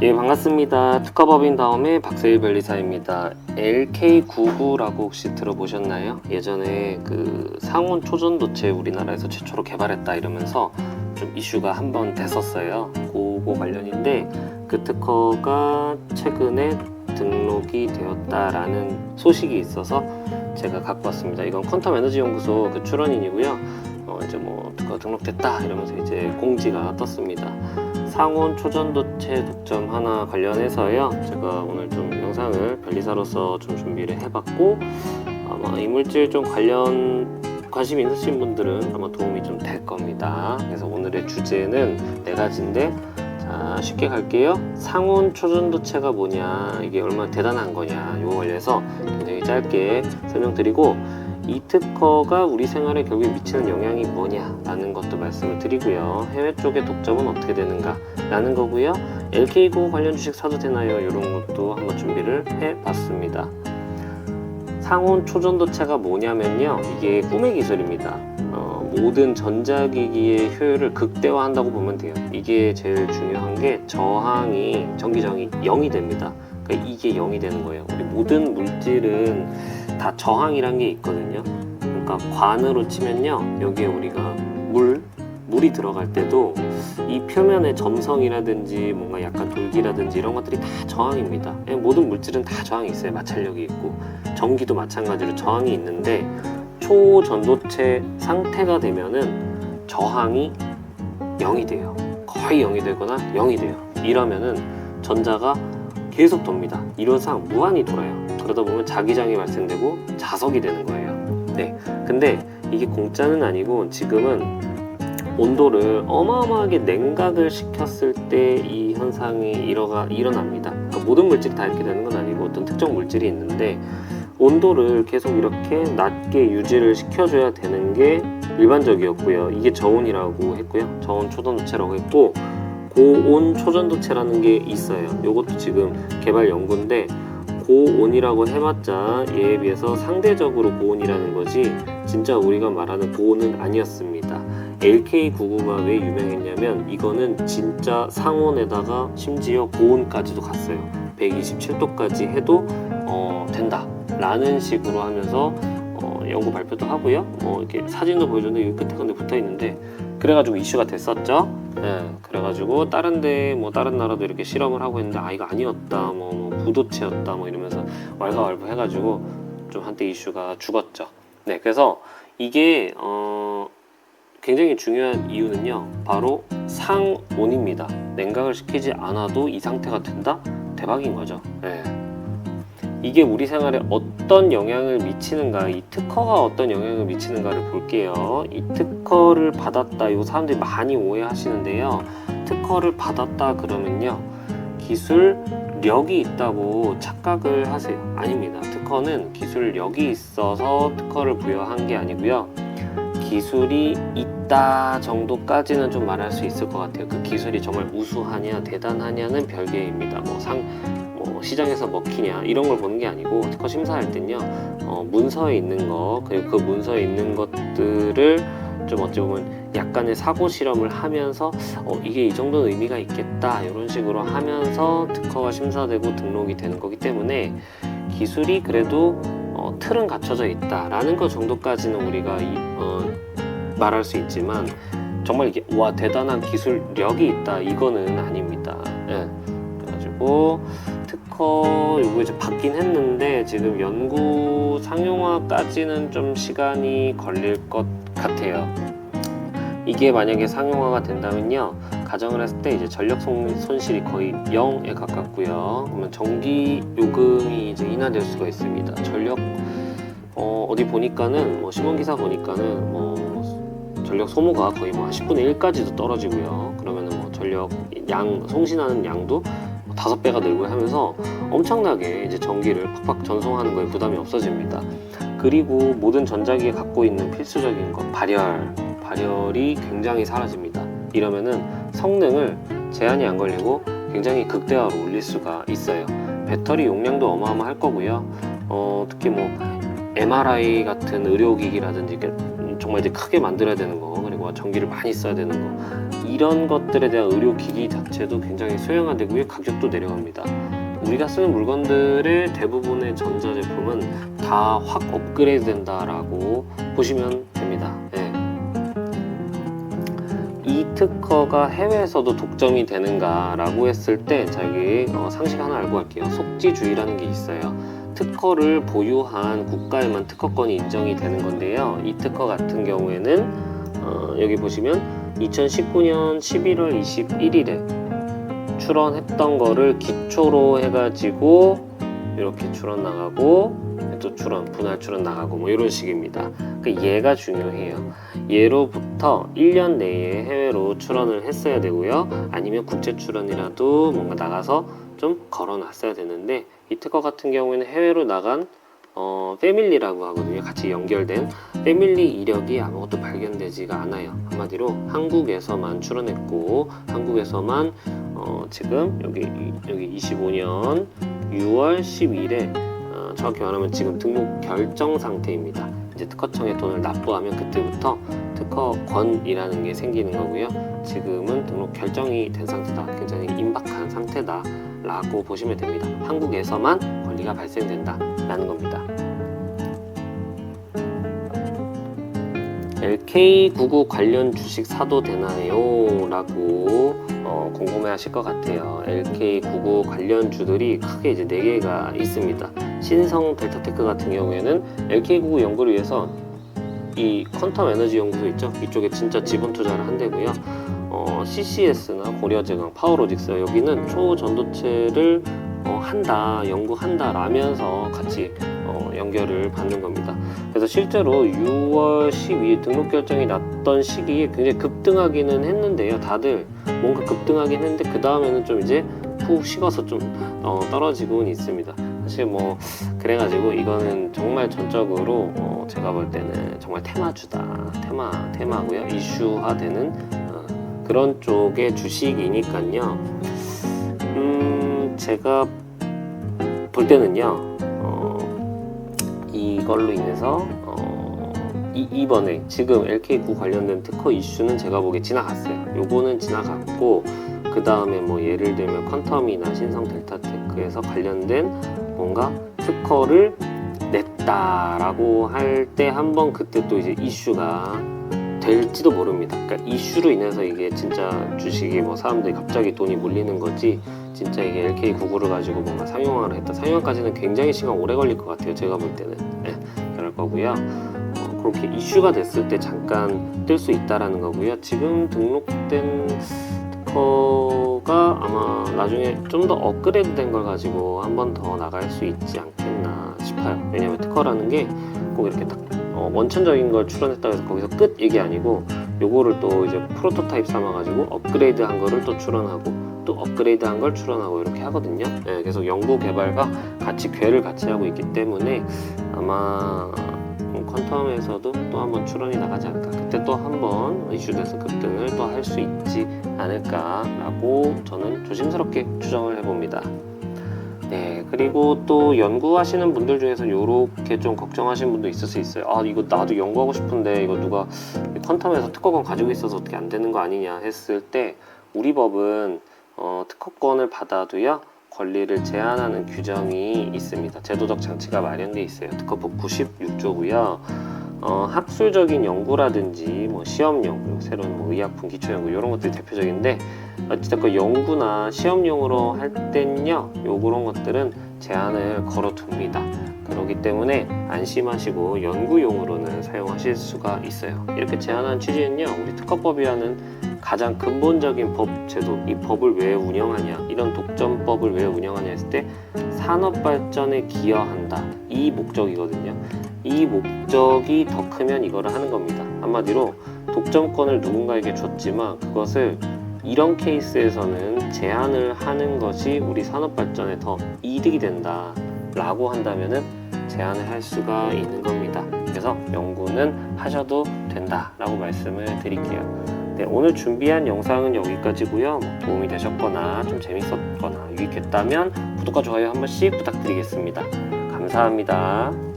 예 반갑습니다. 특허법인 다음에 박세일 변리사입니다. LK99라고 혹시 들어보셨나요? 예전에 그 상온 초전도체 우리나라에서 최초로 개발했다 이러면서 좀 이슈가 한 번 됐었어요. 그거 관련인데 그 특허가 최근에 등록이 되었다라는 소식이 있어서 제가 갖고 왔습니다. 이건 퀀텀 에너지 연구소 그 출원인이고요. 어 이제 뭐 특허 등록됐다 이러면서 이제 공지가 떴습니다. 상온 초전도체 독점 하나 관련해서요. 제가 오늘 좀 영상을 변리사로서 좀 준비를 해봤고 아마 이물질 좀 관련 관심 있으신 분들은 아마 도움이 좀 될 겁니다. 그래서 오늘의 주제는 네 가지인데 자 쉽게 갈게요. 상온 초전도체가 뭐냐 이게 얼마나 대단한 거냐 이거 관련해서 굉장히 짧게 설명드리고 이 특허가 우리 생활에 결국에 미치는 영향이 뭐냐라는 것도 말씀을 드리고요. 해외 쪽의 독점은 어떻게 되는가라는 거고요. LK9 관련 주식 사도 되나요? 이런 것도 한번 준비를 해봤습니다. 상온 초전도체가 뭐냐면요. 이게 꿈의 기술입니다. 어, 모든 전자기기의 효율을 극대화한다고 보면 돼요. 이게 제일 중요한 게 저항이 전기 저항이 0이 됩니다. 그러니까 이게 0이 되는 거예요. 우리 모든 물질은 다 저항이란 게 있거든요. 그러니까 관으로 치면요. 여기에 우리가 물, 물이 들어갈 때도 이 표면의 점성이라든지 뭔가 약간 돌기라든지 이런 것들이 다 저항입니다. 예, 모든 물질은 다 저항이 있어요. 마찰력이 있고 전기도 마찬가지로 저항이 있는데 초전도체 상태가 되면은 저항이 0이 돼요. 거의 0이 되거나 0이 돼요. 이러면은 전자가 계속 돕니다. 이론상 무한히 돌아요. 그러다 보면 자기장이 발생되고 자석이 되는 거예요. 네. 근데 이게 공짜는 아니고 지금은 온도를 어마어마하게 냉각을 시켰을 때 이 현상이 일어가, 일어납니다. 그러니까 모든 물질이 다 이렇게 되는 건 아니고 어떤 특정 물질이 있는데 온도를 계속 이렇게 낮게 유지를 시켜줘야 되는 게 일반적이었고요. 이게 저온이라고 했고요. 저온 초전도체라고 했고 고온 초전도체라는 게 있어요. 이것도 지금 개발 연구인데 고온이라고 해봤자 얘에 비해서 상대적으로 고온이라는 거지 진짜 우리가 말하는 고온은 아니었습니다. LK99가 왜 유명했냐면 이거는 진짜 상온에다가 심지어 고온까지도 갔어요. 127도까지 해도 어, 된다. 라는 식으로 하면서 어, 연구 발표도 하고요. 뭐 이렇게 사진도 보여줬는데 여기 끝에 근데 붙어 있는데 그래가지고 이슈가 됐었죠. 예, 그래가지고 다른데 뭐 다른 나라도 이렇게 실험을 하고 했는데 아 이거 아니었다, 뭐, 뭐 부도체였다, 뭐 이러면서 왈가왈부 해가지고 좀 한때 이슈가 죽었죠. 네, 그래서 이게 어, 굉장히 중요한 이유는요, 바로 상온입니다. 냉각을 시키지 않아도 이 상태가 된다? 대박인 거죠. 예. 이게 우리 생활에 어떤 영향을 미치는가, 이 특허가 어떤 영향을 미치는가를 볼게요. 이 특허를 받았다, 이거 사람들이 많이 오해하시는데요. 특허를 받았다 그러면요, 기술 력이 있다고 착각을 하세요. 아닙니다. 특허는 기술력이 있어서 특허를 부여한 게 아니고요. 기술이 있다 정도까지는 좀 말할 수 있을 것 같아요. 그 기술이 정말 우수하냐, 대단하냐는 별개입니다. 뭐 상, 뭐 시장에서 먹히냐 이런 걸 보는 게 아니고 특허 심사할 땐요 어, 문서에 있는 거 그리고 그 문서에 있는 것들을 좀 어찌 보면 약간의 사고 실험을 하면서 어, 이게 이 정도는 의미가 있겠다 이런 식으로 하면서 특허가 심사되고 등록이 되는 거기 때문에 기술이 그래도 어, 틀은 갖춰져 있다라는 것 정도까지는 우리가 이, 어, 말할 수 있지만 정말 이게 와 대단한 기술력이 있다 이거는 아닙니다. 예. 그래가지고 특허 요거 이제 받긴 했는데 지금 연구 상용화까지는 좀 시간이 걸릴 것 같아요. 이게 만약에 상용화가 된다면요. 가정을 했을 때 이제 전력 손- 손실이 거의 0에 가깝고요. 그러면 전기 요금이 이제 인하될 수가 있습니다. 전력 어, 어디 보니까는 뭐 신문 기사 보니까는 뭐 전력 소모가 거의 뭐한 10분의 1까지도 떨어지고요. 그러면은 뭐 전력 양 송신하는 양도 뭐 다섯 배가 늘고 하면서 엄청나게 이제 전기를 팍팍 전송하는 거에 부담이 없어집니다. 그리고 모든 전자기에 갖고 있는 필수적인 것 발열, 발열이 굉장히 사라집니다. 이러면은 성능을 제한이 안 걸리고 굉장히 극대화로 올릴 수가 있어요. 배터리 용량도 어마어마할 거고요. 어, 특히 뭐 MRI 같은 의료기기라든지 정말 이제 크게 만들어야 되는 거 그리고 뭐 전기를 많이 써야 되는 거 이런 것들에 대한 의료기기 자체도 굉장히 소형화되고요 가격도 내려갑니다 우리가 쓰는 물건들의 대부분의 전자제품은 다 확 업그레이드 된다라고 보시면 됩니다 예. 이 특허가 해외에서도 독점이 되는가라고 했을 때 저기 어, 상식 하나 알고 갈게요 속지주의라는 게 있어요 특허를 보유한 국가에만 특허권이 인정이 되는 건데요. 이 특허 같은 경우에는 어, 여기 보시면 2019년 11월 21일에 출원했던 거를 기초로 해가지고 이렇게 출원 나가고 또 출원 분할 출원 나가고 뭐 이런 식입니다. 그 얘가 중요해요. 예로부터 1년 내에 해외로 출원을 했어야 되고요. 아니면 국제 출원이라도 뭔가 나가서 좀 걸어놨어야 되는데 이 특허 같은 경우에는 해외로 나간 어, 패밀리라고 하거든요. 같이 연결된 패밀리 이력이 아무것도 발견되지가 않아요. 한마디로 한국에서만 출원했고 한국에서만 어, 지금 여기 여기 25년 6월 10일에 어, 정확히 말하면 지금 등록 결정 상태입니다. 이제 특허청에 돈을 납부하면 그때부터 특허권이라는 게 생기는 거고요. 지금은 등록 결정이 된 상태다. 굉장히 임박한 상태다. 라고 보시면 됩니다. 한국에서만 권리가 발생된다 라는 겁니다. LK99 관련 주식 사도 되나요? 라고 어, 궁금해 하실 것 같아요. LK99 관련 주들이 크게 이제 4개가 있습니다. 신성 델타테크 같은 경우에는 LK99 연구를 위해서 이 퀀텀 에너지 연구소 있죠? 이쪽에 진짜 지분 투자를 한대고요. 어, CCS나 고려제강, 파워로직스 여기는 초전도체를 어, 한다, 연구한다 라면서 같이 어, 연결을 받는 겁니다. 그래서 실제로 6월 12일 등록 결정이 났던 시기에 굉장히 급등하기는 했는데요. 다들 뭔가 급등하긴 했는데 그 다음에는 좀 이제 푹 식어서 좀 어, 떨어지고는 있습니다. 사실 뭐 그래가지고 이거는 정말 전적으로 어, 제가 볼 때는 정말 테마주다, 테마 테마고요. 이슈화되는 어, 그런 쪽의 주식이니까요. 음, 제가 볼 때는요. 어, 이걸로 인해서 어, 이, 이번에 지금 LK9 관련된 특허 이슈는 제가 보기에 지나갔어요. 요거는 지나갔고 그 다음에 뭐 예를 들면 퀀텀이나 신성 델타테크에서 관련된 뭔가 특허를 냈다라고 할 때 한번 그때 또 이제 이슈가 될지도 모릅니다. 그러니까 이슈로 인해서 이게 진짜 주식이 뭐 사람들이 갑자기 돈이 몰리는 거지 진짜 이게 LK99를 가지고 뭔가 상용화를 했다. 상용화까지는 굉장히 시간 오래 걸릴 것 같아요. 제가 볼 때는 네, 그럴 거고요. 어, 그렇게 이슈가 됐을 때 잠깐 뜰 수 있다라는 거고요. 지금 등록된 특허가 아마 나중에 좀 더 업그레이드 된 걸 가지고 한 번 더 나갈 수 있지 않겠나 싶어요. 왜냐면 특허라는 게 꼭 이렇게 딱 어, 원천적인 걸 출원했다고 해서 거기서 끝 얘기 아니고 요거를 또 이제 프로토타입 삼아가지고 업그레이드 한 거를 또 출원하고 또 업그레이드 한 걸 출원하고 이렇게 하거든요. 네, 계속 연구 개발과 같이 궤를 같이 하고 있기 때문에 아마 퀀텀에서도 또 한번 출원이 나가지 않을까. 그때 또 한번 이슈돼서 급등을 또 할 수 있지 않을까라고 저는 조심스럽게 추정을 해봅니다. 네, 그리고 또 연구하시는 분들 중에서 이렇게 좀 걱정하시는 분도 있을 수 있어요. 아, 이거 나도 연구하고 싶은데 이거 누가 퀀텀에서 특허권 가지고 있어서 어떻게 안 되는 거 아니냐 했을 때 우리 법은 어, 특허권을 받아도요. 권리를 제한하는 규정이 있습니다. 제도적 장치가 마련되어 있어요. 특허법 96조고요. 어, 학술적인 연구라든지 뭐 시험용 그리고 새로운 뭐 의약품 기초 연구 이런 것들이 대표적인데 어찌됐건 연구나 시험용으로 할 땐요 요 그런 것들은 제한을 걸어둡니다. 그렇기 때문에 안심하시고 연구용으로는 사용하실 수가 있어요. 이렇게 제한한 취지는요 우리 특허법이라는 가장 근본적인 법 제도 이 법을 왜 운영하냐 이런 독점법을 왜 운영하냐 했을 때 산업 발전에 기여한다 이 목적이거든요. 이 목적이 더 크면 이거를 하는 겁니다. 한마디로 독점권을 누군가에게 줬지만 그것을 이런 케이스에서는 제한을 하는 것이 우리 산업 발전에 더 이득이 된다 라고 한다면은 제한을 할 수가 있는 겁니다. 그래서 연구는 하셔도 된다라고 말씀을 드릴게요. 네, 오늘 준비한 영상은 여기까지고요. 뭐 도움이 되셨거나 좀 재밌었거나 유익했다면 구독과 좋아요 한 번씩 부탁드리겠습니다. 감사합니다.